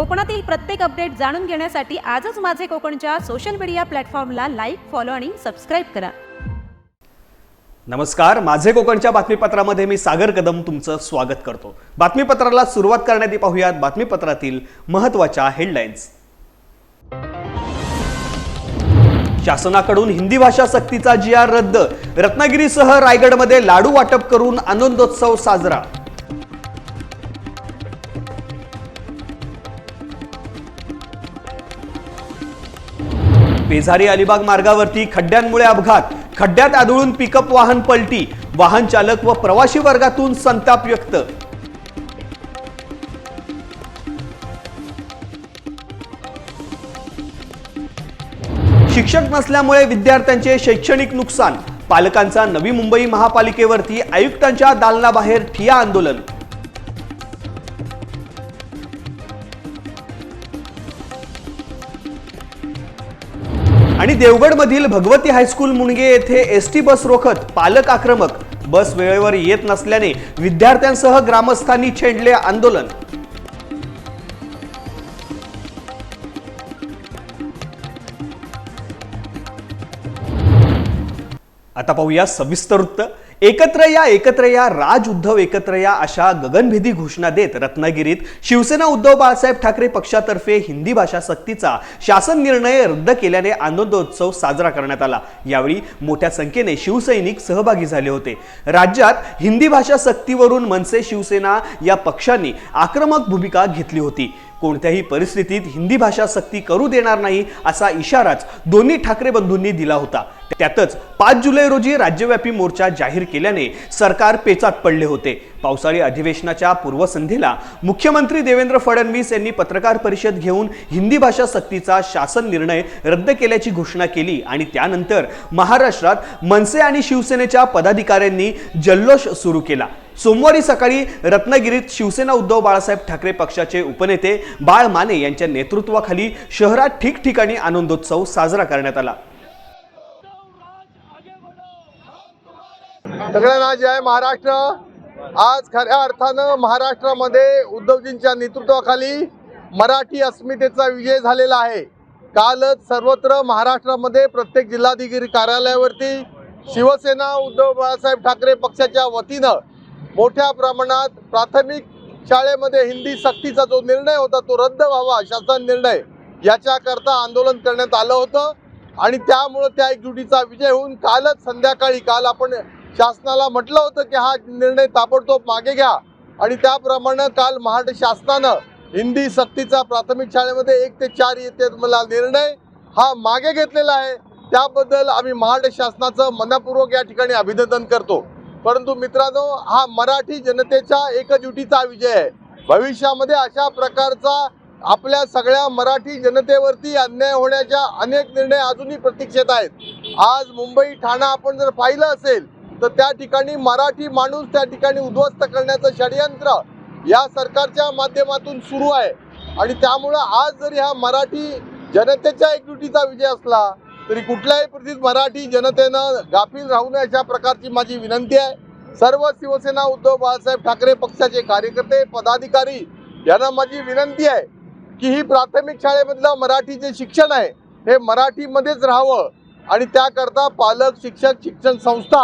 कोकणातील प्रत्येक अपडेट जाणून घेण्यासाठी आजच माझे कोकणच्या सोशल मीडिया प्लॅटफॉर्मला लाईक फॉलो आणि सबस्क्राईब करा. नमस्कार माझे कोकणच्या बातमीपत्रामध्ये मी सागर कदम तुमचं स्वागत करतो. बातमीपत्राला सुरुवात करण्याआधी पाहूयात बातमीपत्रातील महत्त्वाच्या हेडलाईन्स शासनाकडून हिंदी भाषा सक्तीचा जी आर रद्द. रत्नागिरीसह रायगडमध्ये लाडू वाटप करून आनंदोत्सव साजरा. पेझारी अलिबाग मार्गावरती खड्ड्यांमुळे अपघात. खड्ड्यात आदळून पिकअप वाहन पलटी. वाहन चालक व प्रवासी वर्गातून संताप व्यक्त. शिक्षक नसल्यामुळे विद्यार्थ्यांचे शैक्षणिक नुकसान. पालकांचा नवी मुंबई महापालिकेवरती आयुक्तांच्या दालनाबाहेर ठिया आंदोलन. आणि देवगडमधील भगवती हायस्कूल मुणगे येथे एस टी बस रोखत पालक आक्रमक. बस वेळेवर येत नसल्याने विद्यार्थ्यांसह ग्रामस्थांनी छेडले आंदोलन. आता पाहूया सविस्तर वृत्त. एकत्र या एकत्र या राज उद्धव एकत्र या अशा गगनभेदी घोषणा देत रत्नागिरीत शिवसेना उद्धव बाळासाहेब ठाकरे पक्षातर्फे हिंदी भाषा सक्तीचा शासन निर्णय रद्द केल्याने आनंदोत्सव साजरा करण्यात आला. यावेळी मोठ्या संख्येने शिवसैनिक सहभागी झाले होते. राज्यात हिंदी भाषा सक्तीवरून मनसे शिवसेना या पक्षांनी आक्रमक भूमिका घेतली होती. कोणत्याही परिस्थितीत हिंदी भाषा सक्ती करू देणार नाही असा इशाराच दोन्ही ठाकरे बंधूंनी दिला होता. त्यातच पाच जुलै रोजी राज्यव्यापी मोर्चा जाहीर केल्याने सरकार पेचात पडले होते. पावसाळी अधिवेशनाच्या पूर्वसंध्येला मुख्यमंत्री देवेंद्र फडणवीस यांनी पत्रकार परिषद घेऊन हिंदी भाषा सक्तीचा शासन निर्णय रद्द केल्याची घोषणा केली आणि त्यानंतर महाराष्ट्रात मनसे आणि शिवसेनेच्या पदाधिकाऱ्यांनी जल्लोष सुरू केला. सोमवारी सकाळी रत्नागिरीत शिवसेना उद्धव बाळासाहेब ठाकरे पक्षाचे उपनेते बाळ माने यांच्या नेतृत्वाखाली शहरात ठिकठिकाणी आनंदोत्सव साजरा करण्यात आला. सगळ्यांना आहे महाराष्ट्र. आज खऱ्या अर्थानं महाराष्ट्रामध्ये उद्धवजींच्या नेतृत्वाखाली मराठी अस्मितेचा विजय झालेला आहे. कालच सर्वत्र महाराष्ट्रामध्ये प्रत्येक जिल्हाधिकारी कार्यालयावरती शिवसेना उद्धव बाळासाहेब ठाकरे पक्षाच्या वतीनं मोठ्या प्रमाणात प्राथमिक शाळेमध्ये हिंदी सक्तीचा जो निर्णय होता तो रद्द व्हावा शासन निर्णय याच्याकरता आंदोलन करण्यात आलं होतं. आणि त्यामुळं त्या एकजुटीचा विजय होऊन कालच संध्याकाळी काल आपण शासनाला म्हटलं होतं की हा निर्णय ताबडतोब मागे घ्या. आणि त्याप्रमाणे काल महाराष्ट्र शासनानं हिंदी सक्तीचा प्राथमिक शाळेमध्ये एक ते चार येते मला निर्णय हा मागे घेतलेला आहे. त्याबद्दल आम्ही महाराष्ट्र शासनाचं मनापूर्वक या ठिकाणी अभिनंदन करतो. परंतु मित्रांनो हा मराठी जनतेच्या एकजुटीचा विजय आहे. भविष्यामध्ये अशा प्रकारचा आपल्या सगळ्या मराठी जनतेवरती अन्याय होण्याच्या अनेक निर्णय अजूनही प्रतीक्षेत आहेत. आज मुंबई ठाणा आपण जर पाहिलं असेल तर त्या ठिकाणी मराठी माणूस त्या ठिकाणी उद्ध्वस्त करण्याचं षडयंत्र या सरकारच्या माध्यमातून सुरू आहे. आणि त्यामुळं आज जरी हा मराठी जनतेच्या एकजुटीचा विजय असला तरी कुठल्याही परिस्थितीत मराठी जनतेनं गाफील राहू नये अशा प्रकारची माझी विनंती आहे. सर्व शिवसेना उद्धव बाळासाहेब ठाकरे पक्षाचे कार्यकर्ते पदाधिकारी यांना माझी विनंती आहे की ही प्राथमिक शाळेमधलं मराठी जे शिक्षण आहे हे मराठीमध्येच राहावं. आणि त्याकरता पालक शिक्षक शिक्षण संस्था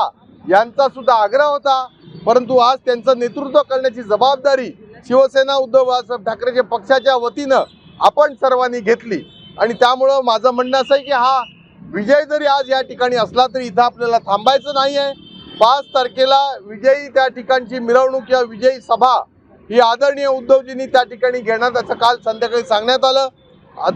यांचा सुद्धा आग्रह होता. परंतु आज त्यांचं नेतृत्व करण्याची जबाबदारी शिवसेना उद्धव बाळासाहेब ठाकरेच्या पक्षाच्या वतीनं आपण सर्वांनी घेतली. आणि त्यामुळं माझं म्हणणं असं आहे की हा विजय जरी आज या ठिकाणी असला तरी इथं आपल्याला थांबायचं नाही आहे पाच तारखेला विजयी त्या ठिकाणची मिरवणूक किंवा विजयी सभा ही आदरणीय उद्धवजींनी त्या ठिकाणी घेणार असं काल संध्याकाळी सांगण्यात आलं.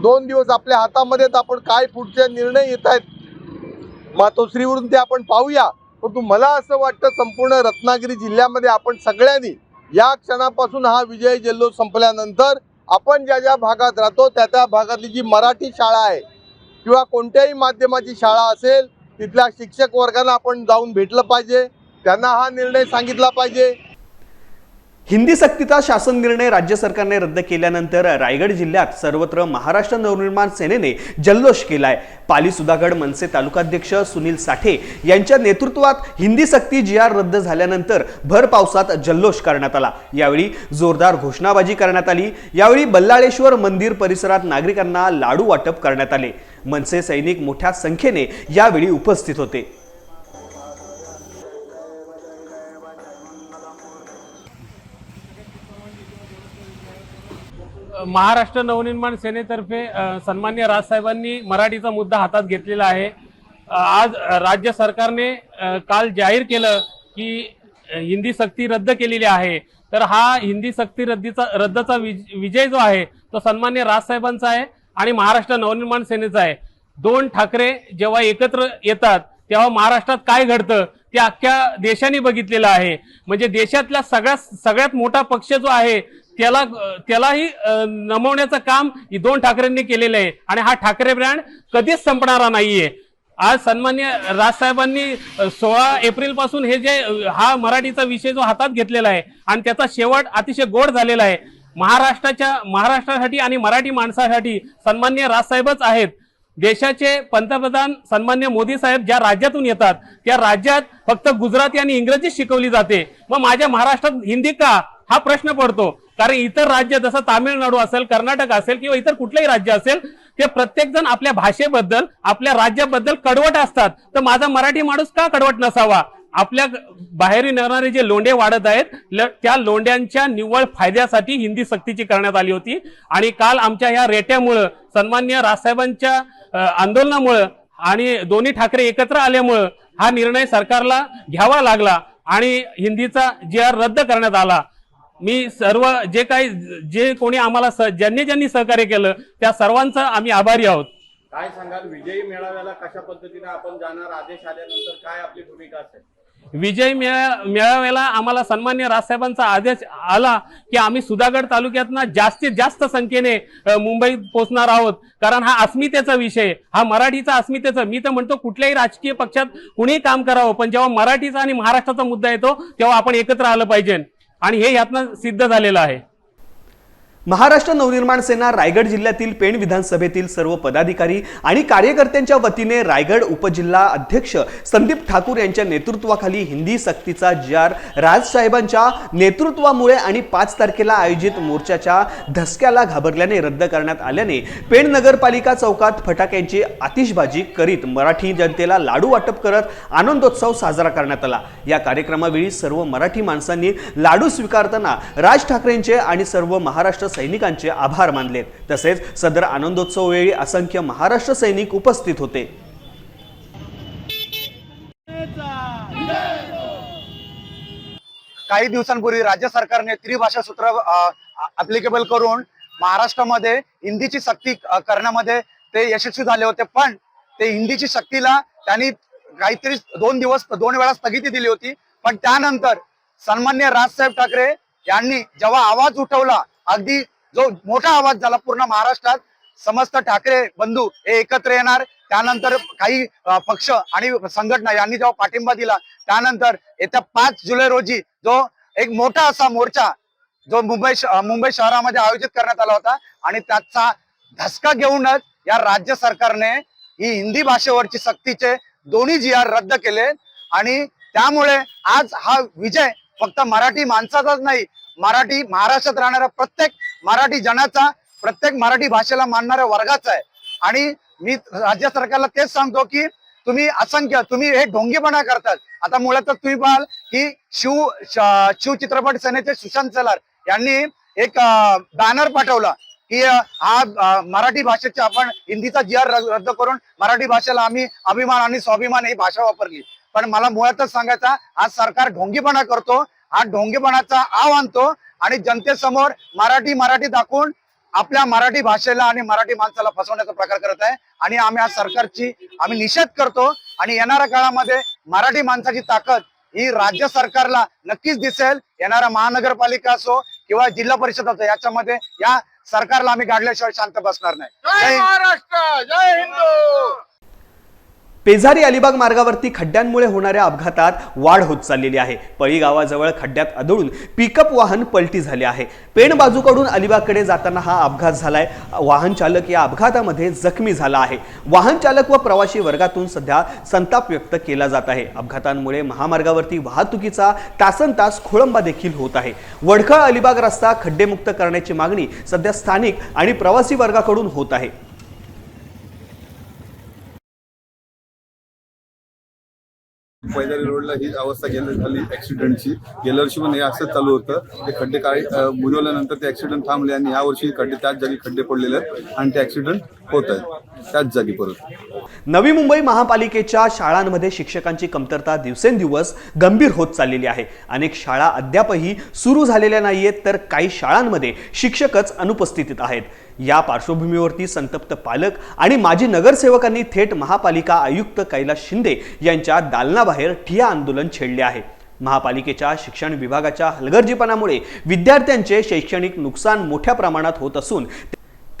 दोन दिवस आपल्या हातामध्ये आपण काय पुढचे निर्णय येत आहेत मातोश्रीवरून ते आपण पाहूया. परंतु मला असं वाटतं संपूर्ण रत्नागिरी जिल्ह्यामध्ये आपण सगळ्यांनी या क्षणापासून हा विजय जल्लो संपल्यानंतर आपण ज्या ज्या भागात राहतो त्या त्या भागातली जी मराठी शाळा आहे किंवा कोणत्याही माध्यमाची शाळा असेल तिथल्या शिक्षक वर्गांना आपण जाऊन भेटलं पाहिजे. त्यांना हा निर्णय सांगितला पाहिजे. हिंदी सक्तीचा शासन निर्णय राज्य सरकारने रद्द केल्यानंतर रायगड जिल्ह्यात सर्वत्र महाराष्ट्र नवनिर्माण सेनेने जल्लोष केलाय. पाली सुधागड मनसे तालुकाध्यक्ष सुनील साठे यांच्या नेतृत्वात हिंदी सक्ती जी आर रद्द झाल्यानंतर भर पावसात जल्लोष करण्यात आला. यावेळी जोरदार घोषणाबाजी करण्यात आली. यावेळी बल्लाळेश्वर मंदिर परिसरात नागरिकांना लाडू वाटप करण्यात आले. मनसे सैनिक मोठ्या संख्येने यावेळी उपस्थित होते. महाराष्ट्र नवनिर्माण सेनेतर्फे सन्मान्य राजसाहेबांनी मराठीचा मुद्दा हातात घेतलेला आहे. आज राज्य सरकारने काल जाहीर केलं की हिंदी सक्ती रद्द केलेली आहे. तर हा हिंदी सक्ती रद्दीचा रद्दचा विज- विजय जो आहे तो सन्मान्य राजसाहेबांचा आहे आणि महाराष्ट्र नवनिर्माण सेनेचा आहे. दोन ठाकरे जेव्हा एकत्र येतात तेव्हा महाराष्ट्रात काय घडतं ते अख्ख्या देशाने बघितलेलं आहे. म्हणजे देशातल्या सगळ्यात सगळ्यात मोठा पक्ष जो आहे त्याला त्यालाही नमवण्याचं काम ही दोन ठाकरेंनी केलेलं आहे. आणि हा ठाकरे ब्रँड कधीच संपणारा नाहीये. आज सन्मान्य राजसाहेबांनी सोळा एप्रिलपासून हे जे हा मराठीचा विषय जो हातात घेतलेला आहे आणि त्याचा शेवट अतिशय गोड झालेला आहे. महाराष्ट्राच्या महाराष्ट्रासाठी आणि मराठी माणसासाठी सन्मान्य राजसाहेबच आहेत. देशाचे पंतप्रधान सन्मान्य मोदी साहेब ज्या राज्यातून येतात त्या राज्यात फक्त गुजराती आणि इंग्रजी शिकवली जाते. मग माझ्या महाराष्ट्रात हिंदी का? हा प्रश्न पडतो. कारण इतर राज्य जसं तामिळनाडू असेल कर्नाटक असेल किंवा इतर कुठलंही राज्य असेल ते प्रत्येक जण आपल्या भाषेबद्दल आपल्या राज्याबद्दल कडवट असतात. तर माझा मराठी माणूस का कडवट नसावा? आपल्या बाहेरून येणारे जे लोंढे वाढत आहेत ल- त्या लोंढ्यांच्या निव्वळ फायद्यासाठी हिंदी सक्तीची करण्यात आली होती. आणि काल आमच्या ह्या रेट्यामुळं सन्मान्य राजसाहेबांच्या आंदोलनामुळं आणि दोन्ही ठाकरे एकत्र आल्यामुळं हा निर्णय सरकारला घ्यावा लागला आणि हिंदीचा जी आर रद्द करण्यात आला. मी सर्व जे काही जे कोणी आम्हाला ज्यांनी ज्यांनी सहकार्य केलं त्या सर्वांचं आम्ही आभारी आहोत. काय सांगाल? विजयी मेळाव्याला कशा पद्धतीने आपण जाणार? आदेश आल्यानंतर काय आपली भूमिका असेल? विजय मेळा मेळाव्याला आम्हाला सन्मान्य राजसाहेबांचा आदेश आला की आम्ही सुधागड तालुक्यातना जास्तीत जास्त संख्येने मुंबईत पोहोचणार आहोत. कारण हा अस्मितेचा विषय हा मराठीचा अस्मितेचा मी तर म्हणतो कुठल्याही राजकीय पक्षात कुणीही काम करावं पण जेव्हा मराठीचा आणि महाराष्ट्राचा मुद्दा येतो तेव्हा आपण एकत्र आलं पाहिजे. आणि हे यातनं सिद्ध झालेलं आहे. महाराष्ट्र नवनिर्माण सेना रायगड जिल्ह्यातील पेण विधानसभेतील सर्व पदाधिकारी आणि कार्यकर्त्यांच्या वतीने रायगड उपजिल्हा अध्यक्ष संदीप ठाकूर यांच्या नेतृत्वाखाली हिंदी सक्तीचा जी आर राजसाहेबांच्या नेतृत्वामुळे आणि पाच तारखेला आयोजित मोर्चाच्या धसक्याला घाबरल्याने रद्द करण्यात आल्याने पेण नगरपालिका चौकात फटाक्यांची आतिषबाजी करीत मराठी जनतेला लाडू वाटप करत आनंदोत्सव साजरा करण्यात आला. या कार्यक्रमावेळी सर्व मराठी माणसांनी लाडू स्वीकारताना राज ठाकरेंचे आणि सर्व महाराष्ट्र सैनिकांचे आभार मानलेत. तसेच सदर आनंदोत्सव वेळी असंख्य महाराष्ट्र सैनिक उपस्थित होते. काही दिवसांपूर्वी राज्य सरकारने त्रिभाषा सूत्र अप्लिकेबल करून महाराष्ट्रामध्ये हिंदीची सक्ती करण्यामध्ये ते यशस्वी झाले होते. पण ते हिंदीची सक्तीला त्यांनी काहीतरी दोन दिवस दोन वेळा स्थगिती दिली होती. पण त्यानंतर सन्मान्य राजसाहेब ठाकरे यांनी जेव्हा आवाज उठवला अगदी जो मोठा आवाज झाला पूर्ण महाराष्ट्रात समस्त ठाकरे बंधू हे एकत्र येणार. त्यानंतर काही पक्ष आणि संघटना यांनी जेव्हा पाठिंबा दिला त्यानंतर येत्या पाच जुलै रोजी जो एक मोठा असा मोर्चा जो मुंबई मुंबई शहरामध्ये आयोजित करण्यात आला होता आणि त्याचा धसका घेऊनच या राज्य सरकारने ही हिंदी भाषेवरची सक्तीचे दोन्ही जी आर रद्द केले. आणि त्यामुळे आज हा विजय फक्त मराठी माणसाचाच नाही मराठी महाराष्ट्रात राहणाऱ्या प्रत्येक मराठी जनाचा प्रत्येक मराठी भाषेला मानणाऱ्या वर्गाचा आहे. आणि मी राज्य सरकारला तेच सांगतो की तुम्ही असंख्य तुम्ही हे ढोंगीपणा करतात. आता मुळातच तुम्ही पाहाल की शिव शिव चित्रपट सेनेचे सुशांत सलार यांनी एक बॅनर पाठवला की हा मराठी भाषेचे आपण हिंदीचा जी आर रद्द करून मराठी भाषेला आम्ही अभिमान आणि स्वाभिमान ही भाषा वापरली. पण मला मुळातच सांगायचा आज सरकार ढोंगीपणा करतो हा ढोंगीपणाचा आव आणतो आणि जनतेसमोर मराठी मराठी दाखवून आपल्या मराठी भाषेला आणि मराठी माणसाला फसवण्याचा प्रकार करत आहे. आणि आम्ही आज सरकारची आम्ही निषेध करतो आणि येणाऱ्या काळामध्ये मराठी माणसाची ताकद ही राज्य सरकारला नक्कीच दिसेल. येणाऱ्या महानगरपालिका असो किंवा जिल्हा परिषद असो याच्यामध्ये या सरकारला आम्ही गाडल्याशिवाय शांत बसणार नाही. जय. महाराष्ट्र जय हिंदू! पेझारी अलिबाग मार्गावरती खड्ड्यांमुळे होणाऱ्या अपघातात वाढ होत चाललेली आहे. पळी गावाजवळ खड्ड्यात आदळून पिकअप वाहन पलटी झाले आहे. पेण बाजूकडून अलिबागकडे जाताना हा अपघात झालाय. वाहन चालक या अपघातामध्ये जखमी झाला आहे. वाहन चालक व प्रवासी वर्गातून सध्या संताप व्यक्त केला जात आहे. अपघातांमुळे महामार्गावरती वाहतुकीचा तासन तास खोळंबा देखील होत आहे. वडखळ अलिबाग रस्ता खड्डेमुक्त करण्याची मागणी सध्या स्थानिक आणि प्रवासी वर्गाकडून होत आहे. पैदारी रोडला ही अवस्था गेल्या झाली ऍक्सिडेंटची गेल्या वर्षी पण हे असंच चालू होतं. ते खड्डे काय बुजवल्यानंतर ते ऍक्सिडेंट थांबले आणि या वर्षी खड्डे त्याच जागी खड्डे पडलेले आहेत आणि ते ऍक्सिडेंट होत आहेत. त्याच जागी परत. नवी मुंबई महापालिकेच्या शाळांमध्ये शिक्षकांची कमतरता दिवसेंदिवस गंभीर होत चाललेली आहे. अनेक शाळा अद्यापही सुरू झालेल्या नाहीयेत तर काही शाळांमध्ये शिक्षकच अनुपस्थितीत आहेत. या पार्श्वभूमीवरती संतप्त पालक आणि माजी नगरसेवकांनी थेट महापालिका आयुक्त कैलास शिंदे यांच्या दालनाबाहेर ठिया आंदोलन छेडले आहे. महापालिकेच्या शिक्षण विभागाच्या हलगर्जीपणामुळे विद्यार्थ्यांचे शैक्षणिक नुकसान मोठ्या प्रमाणात होत असून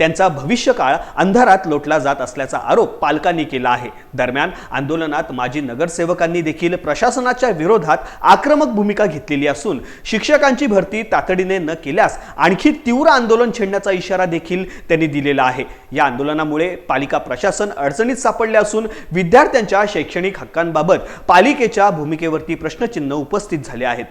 त्यांचा भविष्यकाळ अंधारात लोटला जात असल्याचा आरोप पालकांनी केला आहे. दरम्यान आंदोलनात माजी नगरसेवकांनी देखील प्रशासनाच्या विरोधात आक्रमक भूमिका घेतलेली असून शिक्षकांची भरती तातडीने न केल्यास आणखी तीव्र आंदोलन छेडण्याचा इशारा देखील त्यांनी दिलेला आहे. या आंदोलनामुळे पालिका प्रशासन अडचणीत सापडले असून विद्यार्थ्यांच्या शैक्षणिक हक्कांबाबत पालिकेच्या भूमिकेवरती प्रश्नचिन्ह उपस्थित झाले आहेत.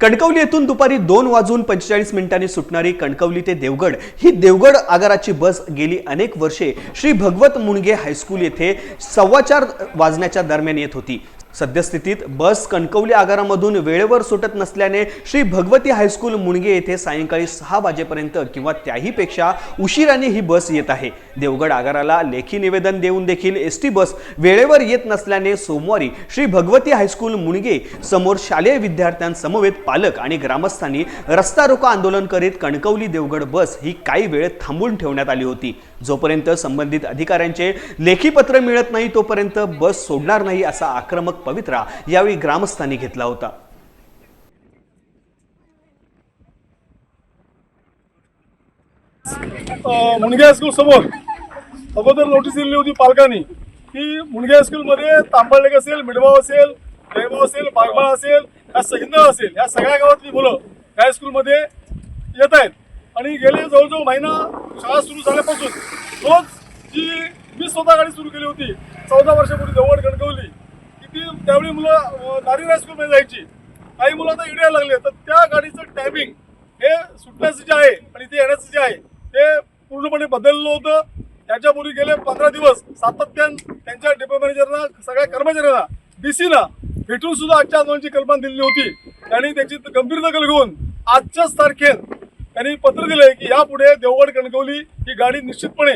कणकवली येथून दुपारी दोन वाजून पंचेचाळीस मिनिटांनी सुटणारी कणकवली ते देवगड. ही देवगड आगाराची बस गेली अनेक वर्षे श्री भगवत मुणगे हायस्कूल येथे सव्वाचार वाजण्याच्या दरम्यान येत होती. सद्यस्थितीत बस कणकवली आगारामधून वेळेवर सुटत नसल्याने श्री भगवती हायस्कूल मुणगे येथे सायंकाळी सहा वाजेपर्यंत किंवा त्याहीपेक्षा उशिराने ही बस येत आहे. देवगड आगाराला लेखी निवेदन देऊन देखील एस टी बस वेळेवर येत नसल्याने सोमवारी श्री भगवती हायस्कूल मुणगे समोर शालेय विद्यार्थ्यांसमवेत पालक आणि ग्रामस्थांनी रस्ता रोको आंदोलन करीत कणकवली देवगड बस ही काही वेळ थांबून ठेवण्यात आली होती. जोपर्यंत संबंधित अधिकाऱ्यांचे लेखी पत्र मिळत नाही तोपर्यंत बस सोडणार नाही असा आक्रमक पवित्रा यावेळी ग्रामस्थांनी घेतला होता. अ, मुणगे हायस्कूल समोर अगोदर नोटीस दिलेली होती पालकांनी की मुणगे हायस्कूलमध्ये तांबळलेक असेल मिडगाव असेल जयभाव असेल बागबा असेल या हिंदळ असेल या सगळ्या गावातली मुलं या हायस्कूलमध्ये येत आहेत. आणि गेले जवळजवळ महिना शाळा सुरू झाल्यापासून रोज जी मी स्वतः गाडी सुरू केली होती चौदा वर्षापूर्वी जवळ गणकवली की ती त्यावेळी मुलं नारी हायस्कूलमध्ये जायची. काही मुलं आता इकडे लागले. तर त्या गाडीचं टायमिंग हे सुटण्याचं जे आहे आणि ते येण्याचं जे आहे ते पूर्णपणे बदललं होतं. त्याच्यापूर्वी गेले पंधरा दिवस सातत्यानं त्यांच्या डेपो मॅनेजरना सगळ्या कर्मचाऱ्यांना डी सीना भेटून सुद्धा आजच्या आंदोलनाची कल्पना दिलेली होती त्यांनी त्याची गंभीर दखल घेऊन आजच्याच तारखेत त्यांनी पत्र दिलंय की यापुढे देवगड कणकवली ही गाडी निश्चितपणे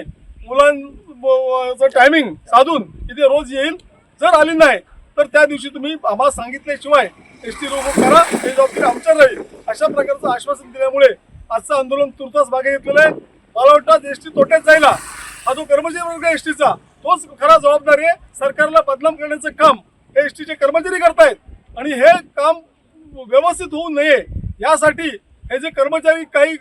मुलांचं टायमिंग साधून इथे रोज येईल. जर आली नाही तर त्या दिवशी तुम्ही आम्हाला सांगितल्याशिवाय एस टी रोबो करा हे जबाबदारी आमच्या राहील. अशा प्रकारचं आश्वासन दिल्यामुळे आजचं आंदोलन तुर्तास मागे घेतलेलं आहे. मला वाटतं एस टी तोट्यात जायला हा. जो कर्मचारी वर्ग एस टीचा तोच खरा जबाबदारी आहे. सरकारला बदनाम करण्याचं काम हे एस टीचे कर्मचारी करतायत. आणि हे काम व्यवस्थित होऊ नये यासाठी हे जे कर्मचारी काही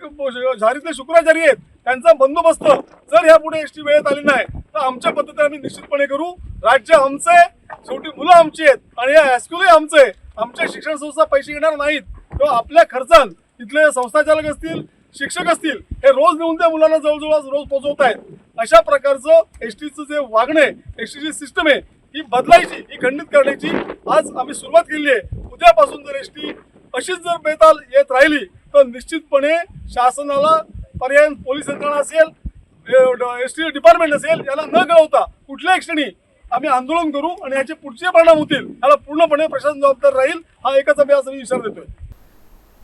झारीतले शुक्राचारी आहेत त्यांचा बंदोबस्त जर ह्या पुढे एस टी वेळेत आली नाही तर आमच्या पद्धतीने आम्ही निश्चितपणे करू. राज्य आमचं आहे शेवटी मुलं आमची आहेत आणि या हायस्कूलही आमचं आहे. आमच्या शिक्षण संस्था पैसे घेणार नाहीत. किंवा आपल्या खर्चान इथले संस्थाचालक असतील शिक्षक असतील हे रोज नेऊन त्या मुलांना जवळजवळ आज रोज पोहोचवत आहेत अशा प्रकारचं एस टीचं जे वागणं आहे एस टीची सिस्टम आहे ही बदलायची ही खंडित करण्याची आज आम्ही सुरुवात केली आहे. उद्यापासून जर एस टी अशीच जर बेताल येत राहिली तर निश्चितपणे शासनाला पर्याय पोलीस यंत्रणा असेल एस टी डिपार्टमेंट असेल याला न कळवता कुठल्याही क्षणी आम्ही आंदोलन करू आणि याचे पुढचे परिणाम होतील याला पूर्णपणे प्रशासन जबाबदार राहील हा एकच आम्ही आज विचार देतोय.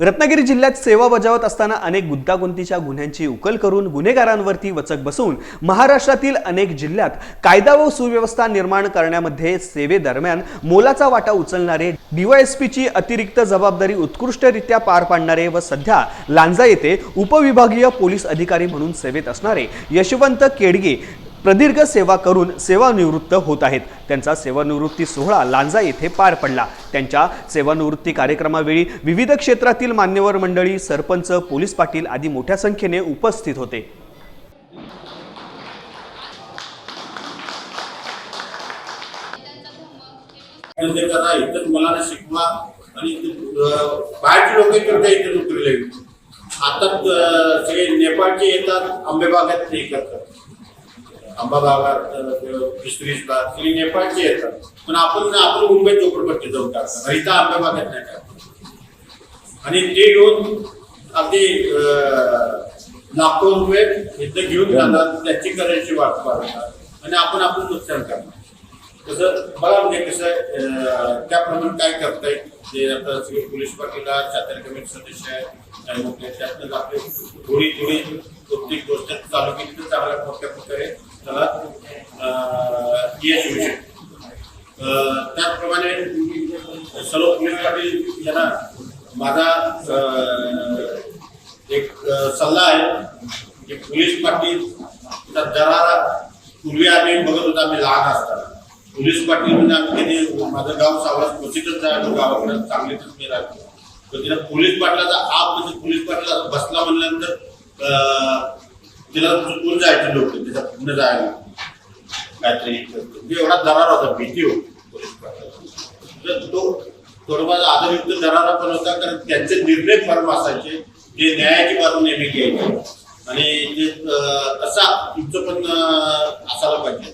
रत्नागिरी जिल्ह्यात सेवा बजावत असताना अनेक गुंतागुंतीच्या गुन्ह्यांची उकल करून गुन्हेगारांवरती वचक बसवून महाराष्ट्रातील अनेक जिल्ह्यात कायदा व सुव्यवस्था निर्माण करण्यामध्ये सेवेदरम्यान मोलाचा वाटा उचलणारे डीवायएसपीची अतिरिक्त जबाबदारी उत्कृष्टरित्या पार पाडणारे व सध्या लांजा येथे उपविभागीय पोलीस अधिकारी म्हणून सेवेत असणारे यशवंत केडगे प्रदीर्घ सेवा करून सेवानिवृत्त होत आहेत. त्यांचा सेवानिवृत्ती सोहळा लांजा येथे पार पडला. त्यांच्या सेवानिवृत्ती कार्यक्रमावेळी विविध क्षेत्रातील मान्यवर मंडळी सरपंच पोलीस पाटील आदी मोठ्या संख्येने उपस्थित होते. आता जे नेपाळचे येतात आंबेबागात ते करतात. आंबा बागात फिशरीज बाग सगळे नेपाळचे येतात पण आपण आपण मुंबईत झोपडपट्टी जाऊन टाकतात इथं आंबेबागात नाही टाकतात आणि ते घेऊन अगदी लाखो रुपये इथं घेऊन जातात. त्याची करायची वाट पाहतात. आणि आपण आपण नुकसान करणार. कसं बघा म्हणजे कसं त्याप्रमाणे काय करताय? ते आता पोलीस पाटीलला चातर कमिटी सदस्य आहेत त्याच्यातनं आपले थोडी थोडी प्रत्येक गोष्ट चालू केली तर चांगल्या मोठ्या प्रकारे त्याला यश मिळू त्याचप्रमाणे सलो पोलीस पाटील यांना माझा एक सल्ला आहे की पोलीस पाटील दरारा पूर्वी आम्ही बघत होतो आम्ही लहान असताना. पोलीस पाटील म्हणजे आम्ही कधी माझं गाव सावळात क्वचितच राहतो गावाकडे चांगलीच मी राहतो तर तिला पोलीस पाटलाचा आप म्हणजे पोलीस पाटला बसला म्हणल्यानंतर तिला चुकून जायचे लोक तिचा पूर्ण जायला काहीतरी एवढा दरार होता भीती होती. तर तो थोडंफार आदरयुक्त दरारा पण होता कारण त्यांचे निर्णय फर्म असायचे ते न्यायाची बाजू नेहमी घ्यायचे. आणि जे असा तुमचं पण असायला पाहिजे.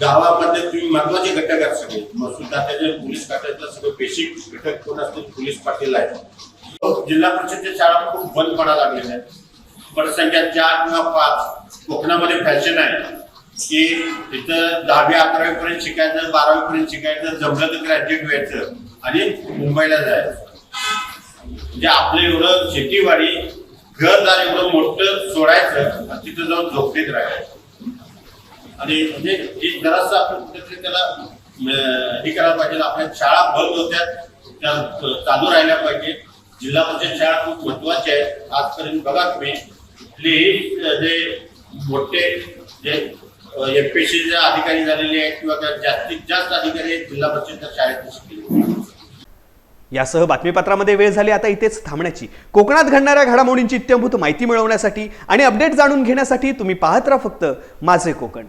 गावामध्ये तुम्ही महत्त्वाचे घटक आहेत सगळे. महसूल खात्याचे पोलीस खात्याचे सगळे बेसिक घटक कोण असतील? पोलीस पाटील आहेत. जिल्हा परिषदेच्या शाळा खूप बंद पडायला लागलेल्या आहेत. पटसंख्या चार किंवा पाच कोकणामध्ये फॅशन आहे की तिथं दहावी अकरावी पर्यंत शिकायचं बारावी पर्यंत शिकायचं जमलं तर ग्रॅज्युएट व्हायचं आणि मुंबईला जायचं. म्हणजे आपलं एवढं शेतीवाडी घरदार एवढं मोठं सोडायचं आणि तिथं जाऊन झोपडीत राहायचं. आणि म्हणजे हे जरासं आपण कुठेतरी त्याला हे करायला पाहिजे. आपल्या शाळा बंद होत्या त्या चालू राहिल्या पाहिजे. जिल्हा परिषद शाळा खूप महत्वाची आहेत आजपर्यंत बघा तुम्ही जे मोठे जे एम पी चे अधिकारी झालेले आहेत किंवा जास्तीत जास्त अधिकारी आहेत जिल्हा परिषदच्या शाळेत शिकलेले यासह बातमीपत्रामध्ये वेळ झाली आता इथेच थांबण्याची. कोकणात घडणाऱ्या घडामोडींची इत्यंभूत माहिती मिळवण्यासाठी आणि अपडेट जाणून घेण्यासाठी तुम्ही पाहत राहा फक्त माझे कोकण.